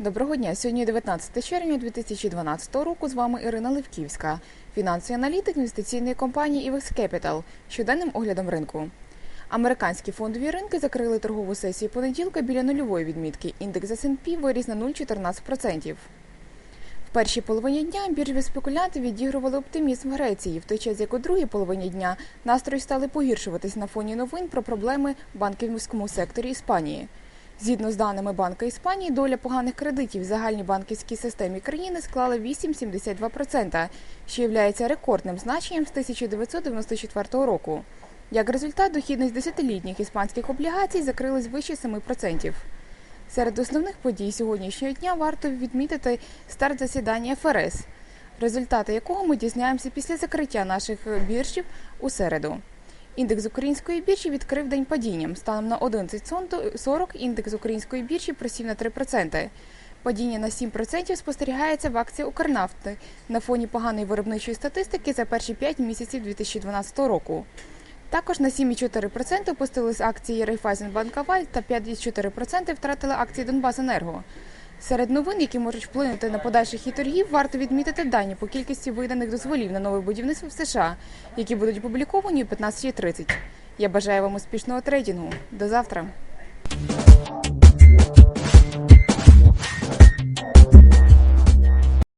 Доброго дня. Сьогодні 19 червня 2012 року. З вами Ірина Левківська, фінансовий аналітик інвестиційної компанії IVEX Capital, щоденним оглядом ринку. Американські фондові ринки закрили торгову сесію понеділка біля нульової відмітки. Індекс S&P виріс на 0,14%. В першій половині дня біржові спекулянти відігрували оптимізм в Греції, в той час як у другій половині дня настрої стали погіршуватись на фоні новин про проблеми в банківському секторі Іспанії. Згідно з даними Банка Іспанії, доля поганих кредитів в загальній банківській системі країни склала 8,72%, що є рекордним значенням з 1994 року. Як результат, дохідність десятилітніх іспанських облігацій закрилась вище 7%. Серед основних подій сьогоднішнього дня варто відмітити старт засідання ФРС, результати якого ми дізнаємося після закриття наших біржів у середу. Індекс української біржі відкрив день падінням. Станом на 11.40 індекс української біржі просів на 3%. Падіння на 7% спостерігається в акції Укрнафти на фоні поганої виробничої статистики за перші 5 місяців 2012 року. Також на 7,4% опустились акції Райфайзенбанка Валь та 5,4% втратили акції Донбасенерго. Серед новин, які можуть вплинути на подальший хід торгів, варто відмітити дані по кількості виданих дозволів на нове будівництво в США, які будуть опубліковані о 15.30. Я бажаю вам успішного трейдингу. До завтра.